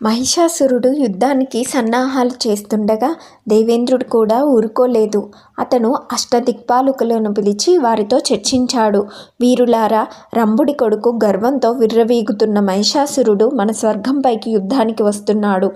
మహిషాసురుడు యుద్ధానికి సన్నాహాలు చేస్తుండగా దేవేంద్రుడు కూడా ఊరుకోలేదు. అతను అష్టదిక్పాలకులను పిలిచి వారితో చర్చించాడు. వీరులారా! రంభుడి కొడుకు గర్వంతో విర్రవీగుతున్న మహిషాసురుడు మన స్వర్గంపైకి యుద్ధానికి వస్తున్నాడు.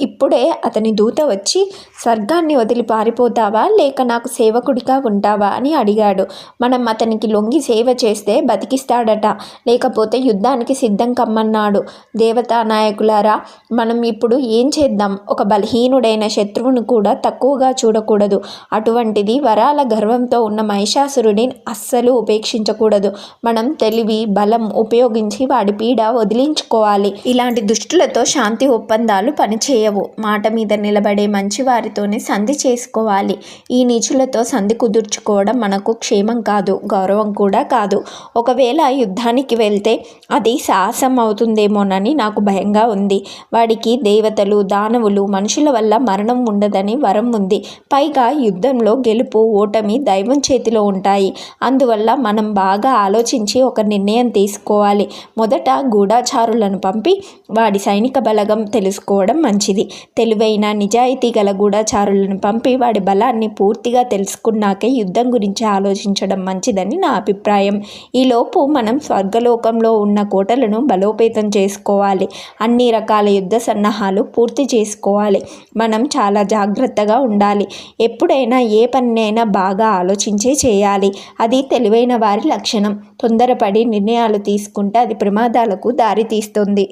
ఇప్పుడే అతని దూత వచ్చి స్వర్గాన్ని వదిలి పారిపోతావా లేక నాకు సేవకుడిగా ఉంటావా అని అడిగాడు. మనం అతనికి లొంగి సేవ చేస్తే బతికిస్తాడట. లేకపోతే యుద్ధానికి సిద్ధం కమ్మన్నాడు. దేవతా నాయకులారా! మనం ఇప్పుడు ఏం చేద్దాం? ఒక బలహీనుడైన శత్రువును కూడా తక్కువగా చూడకూడదు. అటువంటిది వరాల గర్వంతో ఉన్న మహిషాసురుడిని అస్సలు ఉపేక్షించకూడదు. మనం తెలివి, బలం ఉపయోగించి వాడి పీడ వదిలించుకోవాలి. ఇలాంటి దుష్టులతో శాంతి ఒప్పందాలు చేయవు మాట మీద నిలబడే మంచివారితోనే సంధి చేసుకోవాలి. ఈ నీచులతో సంధి కుదుర్చుకోవడం మనకు క్షేమం కాదు. గౌరవం కూడా కాదు. ఒకవేళ యుద్ధానికి వెళ్తే అది సాహసం అవుతుందేమోనని నాకు భయంగా ఉంది. వాడికి దేవతలు, దానవులు, మనుషుల వల్ల మరణం ఉండదని వరం ఉంది. పైగా యుద్ధంలో గెలుపు, ఓటమి దైవం చేతిలో ఉంటాయి. అందువల్ల మనం బాగా ఆలోచించి ఒక నిర్ణయం తీసుకోవాలి. మొదట గూఢాచారులను పంపి వాడి సైనిక బలగం తెలుసుకోవడం మంచిది. మంచిది తెలివైన, నిజాయితీ గల గూఢచారులను పంపి వాడి బలాన్ని పూర్తిగా తెలుసుకున్నాకే యుద్ధం గురించి ఆలోచించడం మంచిదని నా అభిప్రాయం. ఈలోపు మనం స్వర్గలోకంలో ఉన్న కోటలను బలోపేతం చేసుకోవాలి. అన్ని రకాల యుద్ధ సన్నాహాలు పూర్తి చేసుకోవాలి. మనం చాలా జాగ్రత్తగా ఉండాలి. ఎప్పుడైనా ఏ పనినైనా బాగా ఆలోచించే చేయాలి. అది తెలివైన వారి లక్షణం. తొందరపడి నిర్ణయాలు తీసుకుంటే అది ప్రమాదాలకు దారితీస్తుంది.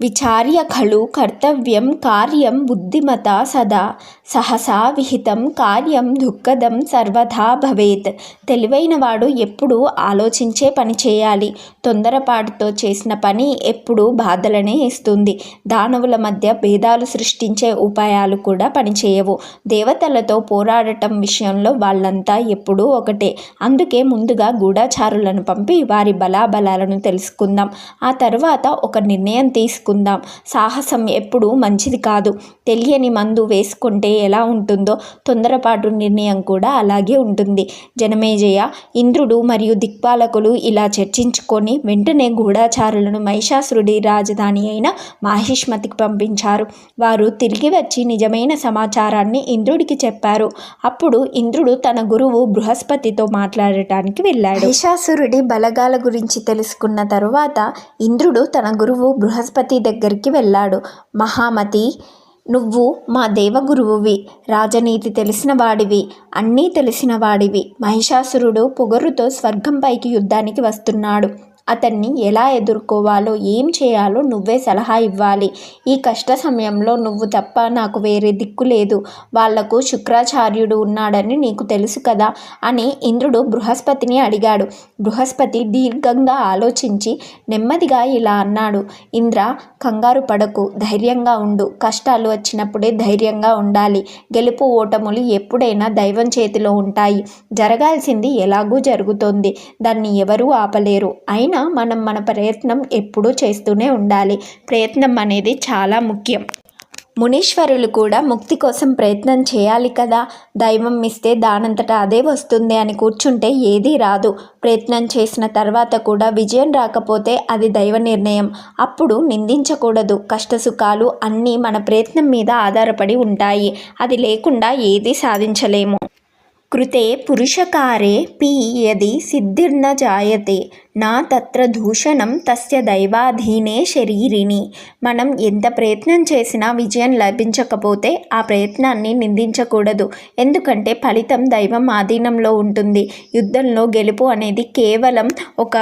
విచార్య ఖలు కర్తవ్యం కార్యం బుద్ధిమత సదా. సహసా విహితం కార్యం దుఃఖదం సర్వథా భవేత్. తెలివైనవాడు ఎప్పుడూ ఆలోచించే పని చేయాలి. తొందరపాటుతో చేసిన పని ఎప్పుడూ బాధలనే ఇస్తుంది. దానవుల మధ్య భేదాలు సృష్టించే ఉపాయాలు కూడా పనిచేయవు. దేవతలతో పోరాడటం విషయంలో వాళ్ళంతా ఎప్పుడూ ఒకటే. అందుకే ముందుగా గూఢచారులను పంపి వారి బలాబలాలను తెలుసుకుందాం. ఆ తర్వాత ఒక నిర్ణయం తీసుకు తీసుకుందాం. సాహసం ఎప్పుడూ మంచిది కాదు. తెలియని మందు వేసుకుంటే ఎలా ఉంటుందో తొందరపాటు నిర్ణయం కూడా అలాగే ఉంటుంది. జనమేజయ, ఇంద్రుడు మరియు దిక్పాలకులు ఇలా చర్చించుకొని వెంటనే గూఢాచారులను మహిషాసురుడి రాజధాని అయిన మాహిష్మతికి పంపించారు. వారు తిరిగి వచ్చి నిజమైన సమాచారాన్ని ఇంద్రుడికి చెప్పారు. అప్పుడు ఇంద్రుడు తన గురువు బృహస్పతితో మాట్లాడటానికి వెళ్ళాడు. మహిషాసురుడి బలగాల గురించి తెలుసుకున్న తరువాత ఇంద్రుడు తన గురువు బృహస్పతి దగ్గరికి వెళ్ళాడు. మహామతి నువ్వు మా దేవగురువువి. రాజనీతి తెలిసిన వాడివి. అన్నీ తెలిసిన వాడివి. మహిషాసురుడు పొగరుతో స్వర్గంపైకి యుద్ధానికి వస్తున్నాడు. అతన్ని ఎలా ఎదుర్కోవాలో, ఏం చేయాలో నువ్వే సలహా ఇవ్వాలి. ఈ కష్ట సమయంలో నువ్వు తప్ప నాకు వేరే దిక్కు లేదు. వాళ్ళకు శుక్రాచార్యుడు ఉన్నాడని నీకు తెలుసు కదా అని ఇంద్రుడు బృహస్పతిని అడిగాడు. బృహస్పతి దీర్ఘంగా ఆలోచించి నెమ్మదిగా ఇలా అన్నాడు. ఇంద్ర కంగారు పడకు. ధైర్యంగా ఉండు. కష్టాలు వచ్చినప్పుడే ధైర్యంగా ఉండాలి. గెలుపు ఓటములు ఎప్పుడైనా దైవం చేతిలో ఉంటాయి. జరగాల్సింది ఎలాగూ జరుగుతోంది. దాన్ని ఎవరూ ఆపలేరు. అయినా మనం మన ప్రయత్నం ఎప్పుడూ చేస్తూనే ఉండాలి. ప్రయత్నం అనేది చాలా ముఖ్యం. మునీశ్వరులు కూడా ముక్తి కోసం ప్రయత్నం చేయాలి కదా! దైవం ఇస్తే దానంతట అదే వస్తుంది అని కూర్చుంటే ఏదీ రాదు. ప్రయత్నం చేసిన తర్వాత కూడా విజయం రాకపోతే అది దైవ నిర్ణయం. అప్పుడు నిందించకూడదు. కష్టసుఖాలు అన్నీ మన ప్రయత్నం మీద ఆధారపడి ఉంటాయి. అది లేకుండా ఏదీ సాధించలేము. కృతే పురుషకారేऽపి యది సిద్ధిర్న జాయతే నా తత్ర దూషణం తస్య దైవాధీనే శరీరిని మనం ఎంత ప్రయత్నం చేసినా విజయం లభించకపోతే ఆ ప్రయత్నాన్ని నిందించకూడదు. ఎందుకంటే ఫలితం దైవం ఆధీనంలో ఉంటుంది. యుద్ధంలో గెలుపు అనేది కేవలం ఒక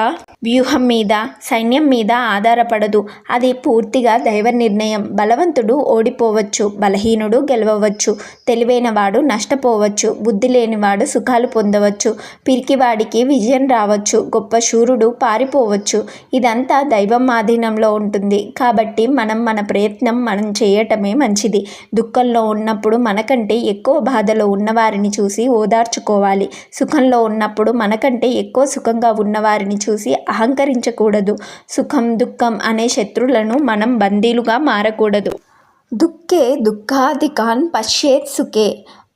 వ్యూహం మీద, సైన్యం మీద ఆధారపడదు. అది పూర్తిగా దైవ నిర్ణయం. బలవంతుడు ఓడిపోవచ్చు. బలహీనుడు గెలవవచ్చు. తెలివైనవాడు నష్టపోవచ్చు. బుద్ధి లేనివాడు సుఖాలు పొందవచ్చు. పిరికివాడికి విజయం రావచ్చు. గొప్ప శూరుడు పారిపోవచ్చు. ఇదంతా దైవం ఆధీనంలో ఉంటుంది. కాబట్టి మనం మన ప్రయత్నం మనం చేయటమే మంచిది. దుఃఖంలో ఉన్నప్పుడు మనకంటే ఎక్కువ బాధలో ఉన్నవారిని చూసి ఓదార్చుకోవాలి. సుఖంలో ఉన్నప్పుడు మనకంటే ఎక్కువ సుఖంగా ఉన్నవారిని చూసి అహంకరించకూడదు. సుఖం, దుఃఖం అనే శత్రులను మనం బందీలుగా మారకూడదు. దుఃఖే దుఃఖాధికాన్ పశ్యేత్ సుఖే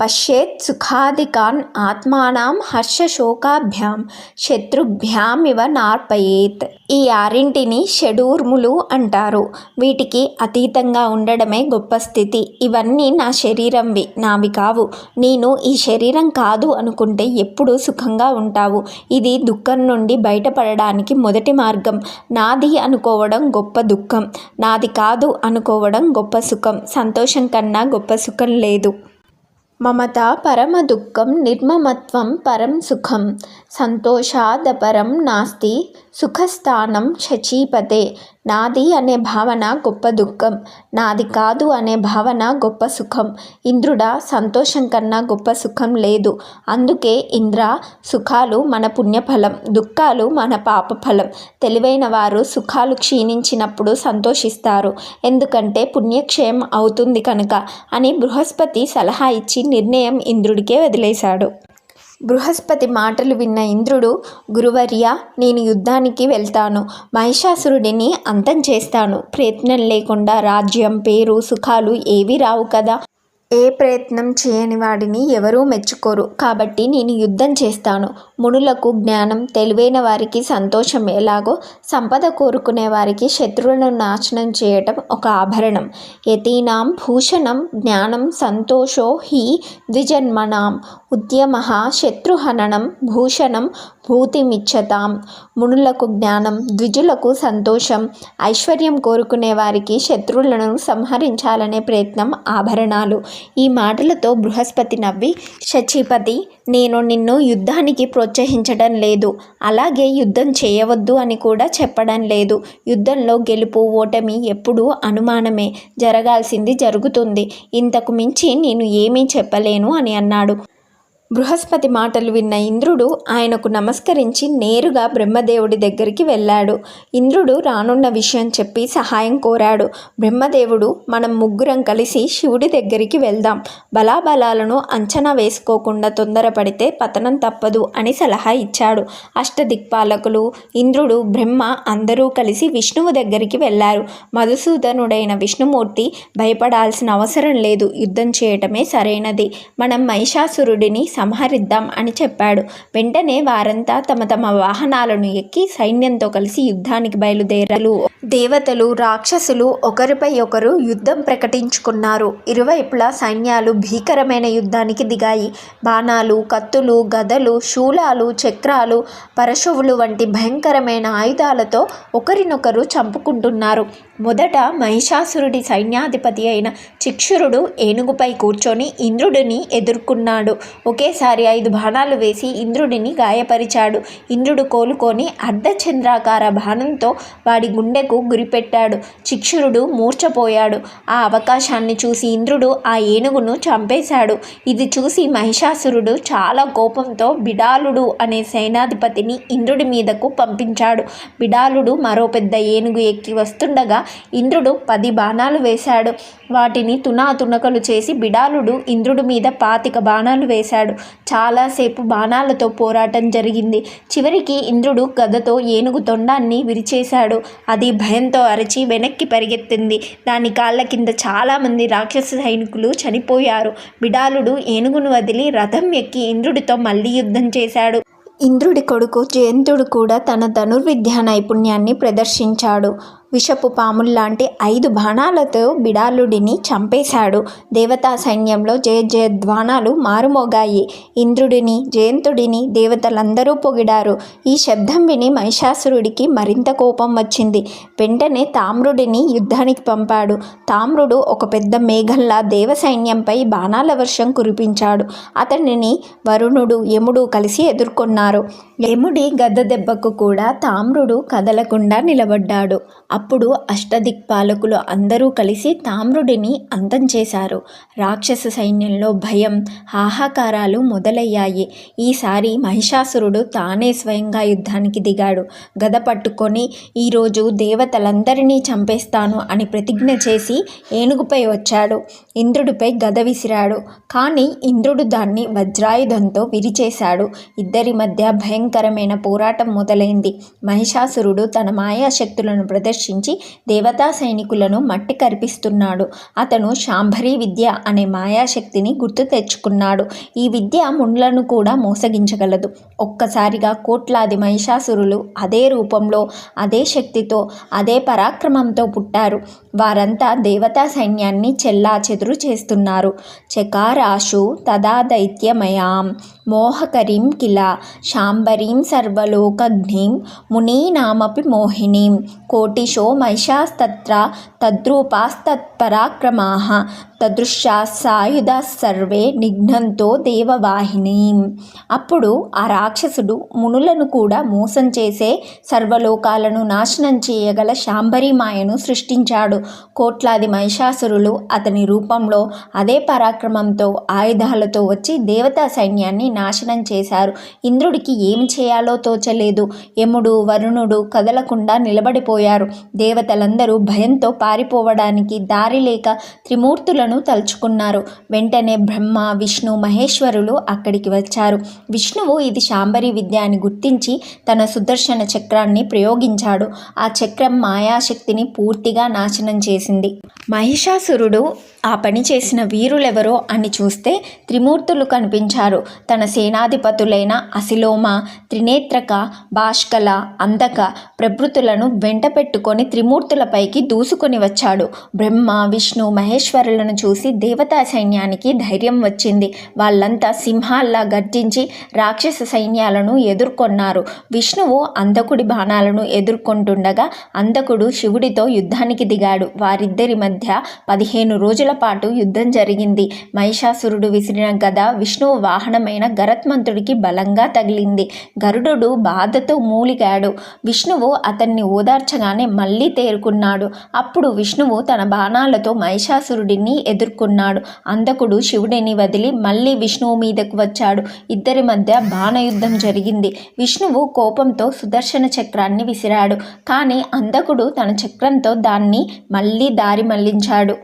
పశ్యేత్ సుఖాదికాన్ ఆత్మానం హర్షశోకాభ్యాం శత్రుభ్యాం ఇవ నార్పయేత్ ఈ ఆరింటిని షడూర్ములు అంటారు. వీటికి అతీతంగా ఉండడమే గొప్ప స్థితి. ఇవన్నీ నా శరీరంవి నావి కావు. నేను ఈ శరీరం కాదు అనుకుంటే ఎప్పుడూ సుఖంగా ఉంటావు. ఇది దుఃఖం నుండి బయటపడడానికి మొదటి మార్గం. నాది అనుకోవడం గొప్ప దుఃఖం. నాది కాదు అనుకోవడం గొప్ప సుఖం. సంతోషం కన్నా గొప్ప సుఖం లేదు. మమత పరమ దుఃఖం నిర్మమత్వం పరం సుఖం సంతోషాదపరం నాస్తి సుఖస్థానం శచీపతే నాది అనే భావన గొప్ప దుఃఖం నాది కాదు అనే భావన గొప్ప సుఖం. ఇంద్రుడా సంతోషం కన్నా గొప్ప సుఖం లేదు. అందుకే ఇంద్ర సుఖాలు మన పుణ్యఫలం దుఃఖాలు మన పాప ఫలం తెలివైన వారు సుఖాలు క్షీణించినప్పుడు సంతోషిస్తారు. ఎందుకంటే పుణ్యక్షయం అవుతుంది కనుక అని బృహస్పతి సలహా ఇచ్చి నిర్ణయం ఇంద్రుడికే వదిలేశాడు. బృహస్పతి మాటలు విన్న ఇంద్రుడు గురువర్య నేను యుద్ధానికి వెళ్తాను. మహిషాసురుడిని అంతం చేస్తాను. ప్రయత్నం లేకుండా రాజ్యం పేరు సుఖాలు ఏవీ రావు కదా? ఏ ప్రయత్నం చేయని వాడిని ఎవరూ మెచ్చుకోరు. కాబట్టి నేను యుద్ధం చేస్తాను. మునులకు జ్ఞానం తెలివైన వారికి సంతోషం ఎలాగో సంపద కోరుకునే వారికి శత్రువులను నాశనం చేయటం ఒక ఆభరణం. యతీనాం భూషణం జ్ఞానం సంతోషో హి ద్విజన్మనాం. ఉద్యమ శత్రుహననం భూషణం భూతిమిచ్చతాం. మునులకు జ్ఞానం ద్విజులకు సంతోషం ఐశ్వర్యం కోరుకునే వారికి శత్రువులను సంహరించాలనే ప్రయత్నం ఆభరణాలు. ఈ మాటలతో బృహస్పతి నవ్వి శచీపతి నేను నిన్ను యుద్ధానికి ప్రోత్సహించడం లేదు. అలాగే యుద్ధం చేయవద్దు అని కూడా చెప్పడం లేదు. యుద్ధంలో గెలుపు ఓటమి ఎప్పుడూ అనుమానమే. జరగాల్సింది జరుగుతుంది. ఇంతకు మించి నేను ఏమీ చెప్పలేను అని అన్నాడు. బృహస్పతి మాటలు విన్న ఇంద్రుడు ఆయనకు నమస్కరించి నేరుగా బ్రహ్మదేవుడి దగ్గరికి వెళ్ళాడు. ఇంద్రుడు రానున్న విషయం చెప్పి సహాయం కోరాడు. బ్రహ్మదేవుడు మనం ముగ్గురం కలిసి శివుడి దగ్గరికి వెళ్దాం. బలాబలాలను అంచనా వేసుకోకుండా తొందరపడితే పతనం తప్పదు అని సలహా ఇచ్చాడు. అష్టదిక్పాలకులు ఇంద్రుడు బ్రహ్మ అందరూ కలిసి విష్ణువు దగ్గరికి వెళ్ళారు. మధుసూదనుడైన విష్ణుమూర్తి భయపడాల్సిన అవసరం లేదు యుద్ధం చేయటమే సరైనది. మనం మహిషాసురుడిని సంహరిద్దాం అని చెప్పాడు. వెంటనే వారంతా తమ తమ వాహనాలను ఎక్కి సైన్యంతో కలిసి యుద్ధానికి బయలుదేరారు. దేవతలు రాక్షసులు ఒకరిపై ఒకరు యుద్ధం ప్రకటించుకున్నారు. ఇరువైపులా సైన్యాలు భీకరమైన యుద్ధానికి దిగాయి. బాణాలు కత్తులు గదలు శూలాలు చక్రాలు పరశువులు వంటి భయంకరమైన ఆయుధాలతో ఒకరినొకరు చంపుకుంటున్నారు. మొదట మహిషాసురుడి సైన్యాధిపతి అయిన చిక్షురుడు ఏనుగుపై కూర్చొని ఇంద్రుడిని ఎదుర్కొన్నాడు. ఒకేసారి ఐదు బాణాలు వేసి ఇంద్రుడిని గాయపరిచాడు. ఇంద్రుడు కోలుకొని అర్ధచంద్రాకార బాణంతో వాడి గుండెకు గురిపెట్టాడు. చిక్షురుడు మూర్చపోయాడు ఆ అవకాశాన్ని చూసి ఇంద్రుడు ఆ ఏనుగును చంపేశాడు. ఇది చూసి మహిషాసురుడు చాలా కోపంతో బిడాలుడు అనే సేనాధిపతిని ఇంద్రుడి మీదకు పంపించాడు. బిడాలుడు మరో పెద్ద ఏనుగు ఎక్కి వస్తుండగా ఇంద్రుడు పది బాణాలు వేశాడు. వాటిని తునాతునకలు చేసి బిడాలుడు ఇంద్రుడి మీద పాతిక బాణాలు వేశాడు. చాలాసేపు బాణాలతో పోరాటం జరిగింది. చివరికి ఇంద్రుడు గదతో ఏనుగు తొండాన్ని విరిచేశాడు. అది భయంతో అరచి వెనక్కి పరిగెత్తింది. దాని కాళ్ళ కింద చాలామంది రాక్షస సైనికులు చనిపోయారు. బిడాలుడు ఏనుగును వదిలి రథం ఎక్కి ఇంద్రుడితో మళ్ళీ యుద్ధం చేశాడు. ఇంద్రుడి కొడుకు జయంతుడు కూడా తన ధనుర్విద్యా నైపుణ్యాన్ని ప్రదర్శించాడు. విషపు పాముల్లాంటి ఐదు బాణాలతో బిడాలుడిని చంపేశాడు. దేవతా సైన్యంలో జయ జయద్వాణాలు మారుమోగాయి. ఇంద్రుడిని జయంతుడిని దేవతలందరూ పొగిడారు. ఈ శబ్దం విని మహిషాసురుడికి మరింత కోపం వచ్చింది. వెంటనే తామ్రుడిని యుద్ధానికి పంపాడు. తామ్రుడు ఒక పెద్ద మేఘంలా దేవ సైన్యంపై బాణాల వర్షం కురిపించాడు. అతనిని వరుణుడు యముడు కలిసి ఎదుర్కొన్నారు. యముడి గద్ద దెబ్బకు కూడా తామ్రుడు కదలకుండా నిలబడ్డాడు. అప్పుడు అష్టదిక్పాలకులు అందరూ కలిసి తామ్రుడిని అంతం చేశారు. రాక్షస సైన్యంలో భయం హాహాకారాలు మొదలయ్యాయి. ఈసారి మహిషాసురుడు తానే స్వయంగా యుద్ధానికి దిగాడు. గద పట్టుకొని ఈరోజు దేవతలందరినీ చంపేస్తాను అని ప్రతిజ్ఞ చేసి ఏనుగుపై వచ్చాడు. ఇంద్రుడిపై గద విసిరాడు. కానీ ఇంద్రుడు దాన్ని వజ్రాయుధంతో విరిచేశాడు. ఇద్దరి మధ్య భయంకరమైన పోరాటం మొదలైంది. మహిషాసురుడు తన మాయాశక్తులను ప్రదర్శి ప్రవేశించి దేవతా సైనికులను మట్టి కరిపిస్తున్నాడు. అతను శాంభరీ విద్య అనే మాయాశక్తిని గుర్తు తెచ్చుకున్నాడు. ఈ విద్య ముండ్లను కూడా మోసగించగలదు. ఒక్కసారిగా కోట్లాది మహిషాసురులు అదే రూపంలో అదే శక్తితో అదే పరాక్రమంతో పుట్టారు. వారంతా దేవతా సైన్యాన్ని చెల్లా చెదురు చేస్తున్నారు. చకారాశు తదా దైత్యమయాం మోహకరీం కిల శాంబరీం సర్వలోకగ్నిం మునీనామపి మోహినీం కోటిశో महिषास्तत्र तद्रूपास्तत्पराक्रमाः తద్రూపాస్తత్పరాక్రమాः తదృశ్యాసాయుధ సర్వే నిఘ్నంతో దేవవాహిని. అప్పుడు ఆ రాక్షసుడు మునులను కూడా మోసం చేసే సర్వలోకాలను నాశనం చేయగల శాంభరి మాయను సృష్టించాడు. కోట్లాది మహిషాసురులు అతని రూపంలో అదే పరాక్రమంతో ఆయుధాలతో వచ్చి దేవతా సైన్యాన్ని నాశనం చేశారు. ఇంద్రుడికి ఏమి చేయాలో తోచలేదు. యముడు వరుణుడు కదలకుండా నిలబడిపోయారు. దేవతలందరూ భయంతో పారిపోవడానికి దారి లేక త్రిమూర్తులను తలుచుకున్నారు. వెంటనే బ్రహ్మ విష్ణు మహేశ్వరులు అక్కడికి వచ్చారు. విష్ణువు ఇది శాంబరి విద్య అని గుర్తించి తన సుదర్శన చక్రాన్ని ప్రయోగించాడు. ఆ చక్రం మాయాశక్తిని పూర్తిగా నాశనం చేసింది. మహిషాసురుడు ఆ పని చేసిన వీరులెవరో అని చూస్తే త్రిమూర్తులు కనిపించారు. తన సేనాధిపతులైన అసిలోమ త్రినేత్రక భాష్కల అందక ప్రభృతులను వెంట పెట్టుకొని త్రిమూర్తులపైకి దూసుకొని వచ్చాడు. బ్రహ్మ విష్ణు మహేశ్వరులను చూసి దేవతా సైన్యానికి ధైర్యం వచ్చింది. వాళ్ళంతా సింహాల్లా గర్జించి రాక్షస సైన్యాలను ఎదుర్కొన్నారు. విష్ణువు అందకుడి బాణాలను ఎదుర్కొంటుండగా అందకుడు శివుడితో యుద్ధానికి దిగాడు. వారిద్దరి మధ్య పదిహేను రోజుల పాటు యుద్ధం జరిగింది. మహిషాసురుడు విసిరిన గద విష్ణువు వాహనమైన గరత్మంతుడికి బలంగా తగిలింది. గరుడు బాధతో మూలిగాడు. విష్ణువు అతన్ని ఓదార్చగానే మళ్ళీ తేరుకున్నాడు. అప్పుడు విష్ణువు తన బాణాలతో మహిషాసురుడిని ఎదుర్కొన్నాడు. అందకుడు శివుడిని వదిలి మళ్ళీ విష్ణువు మీదకు వచ్చాడు. ఇద్దరి మధ్య బాణయుద్ధం జరిగింది. విష్ణువు కోపంతో సుదర్శన చక్రాన్ని విసిరాడు. కానీ అందకుడు తన చక్రంతో దాన్ని మళ్ళీ దారి మళ్ళించాడు.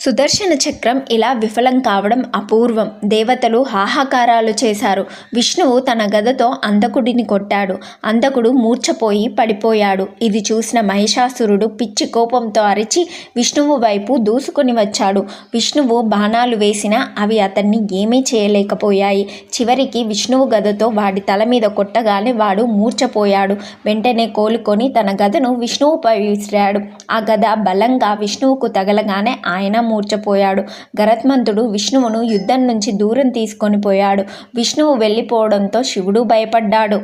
సుదర్శన చక్రం ఇలా విఫలం కావడం అపూర్వం. దేవతలు హాహాకారాలు చేశారు. విష్ణువు తన గదతో అంధకుడిని కొట్టాడు. అంధకుడు మూర్ఛపోయి పడిపోయాడు. ఇది చూసిన మహిషాసురుడు పిచ్చి కోపంతో అరిచి విష్ణువు వైపు దూసుకొని వచ్చాడు. విష్ణువు బాణాలు వేసినా అవి అతన్ని ఏమీ చేయలేకపోయాయి. చివరికి విష్ణువు గదతో వాడి తల మీద కొట్టగానే వాడు మూర్ఛపోయాడు. వెంటనే కోలుకొని తన గదను విష్ణువుపై విసిరాడు. ఆ గద బలంగా విష్ణువుకు తగలగానే ఆయన మూర్చపోయాడు గరత్మంతుడు విష్ణువును యుద్ధం నుంచి దూరం తీసుకొని పోయాడు. విష్ణువు వెళ్ళిపోవడంతో శివుడు భయపడ్డాడు.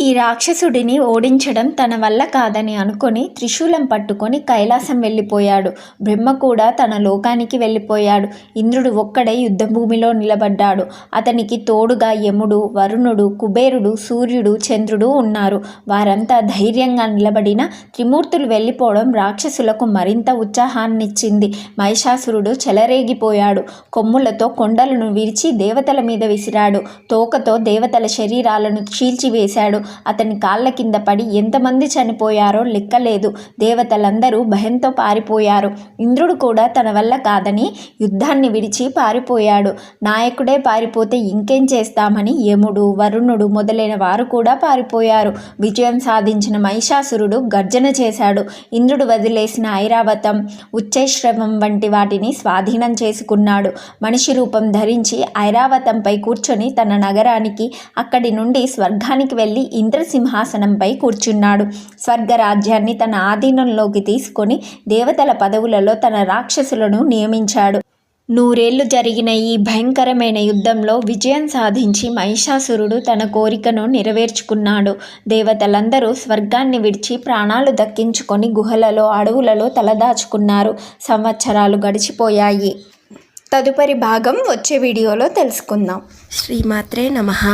ఈ రాక్షసుడిని ఓడించడం తన వల్ల కాదని అనుకొని త్రిశూలం పట్టుకొని కైలాసం వెళ్ళిపోయాడు. బ్రహ్మ కూడా తన లోకానికి వెళ్ళిపోయాడు. ఇంద్రుడు ఒక్కడే యుద్ధభూమిలో నిలబడ్డాడు. అతనికి తోడుగా యముడు వరుణుడు కుబేరుడు సూర్యుడు చంద్రుడు ఉన్నారు. వారంతా ధైర్యంగా నిలబడిన త్రిమూర్తులు వెళ్ళిపోవడం రాక్షసులకు మరింత ఉత్సాహాన్నిచ్చింది. మహిషాసురుడు చెలరేగిపోయాడు. కొమ్ములతో కొండలను విరిచి దేవతల మీద విసిరాడు. తోకతో దేవతల శరీరాలను చీల్చివేశాడు. అతని కాళ్ళ కింద పడి ఎంతమంది చనిపోయారో లెక్కలేదు. దేవతలందరూ భయంతో పారిపోయారు. ఇంద్రుడు కూడా తన వల్ల కాదని యుద్ధాన్ని విడిచి పారిపోయాడు. నాయకుడే పారిపోతే ఇంకేం చేస్తామని యముడు వరుణుడు మొదలైన వారు కూడా పారిపోయారు. విజయం సాధించిన మహిషాసురుడు గర్జన చేశాడు. ఇంద్రుడు వదిలేసిన ఐరావతం ఉచ్చైశ్రవం వంటి వాటిని స్వాధీనం చేసుకున్నాడు. మనిషి రూపం ధరించి ఐరావతంపై కూర్చొని తన నగరానికి అక్కడి నుండి స్వర్గానికి వెళ్ళి ఇంద్రసింహాసనంపై కూర్చున్నాడు. స్వర్గరాజ్యాన్ని తన ఆధీనంలోకి తీసుకొని దేవతల పదవులలో తన రాక్షసులను నియమించాడు. నూరేళ్ళు జరిగిన ఈ భయంకరమైన యుద్ధంలో విజయం సాధించి మహిషాసురుడు తన కోరికను నెరవేర్చుకున్నాడు. దేవతలందరూ స్వర్గాన్ని విడిచి ప్రాణాలు దక్కించుకొని గుహలలో అడవులలో తలదాచుకున్నారు. సంవత్సరాలు గడిచిపోయాయి. తదుపరి భాగం వచ్చే వీడియోలో తెలుసుకుందాం. శ్రీమాత్రే నమః.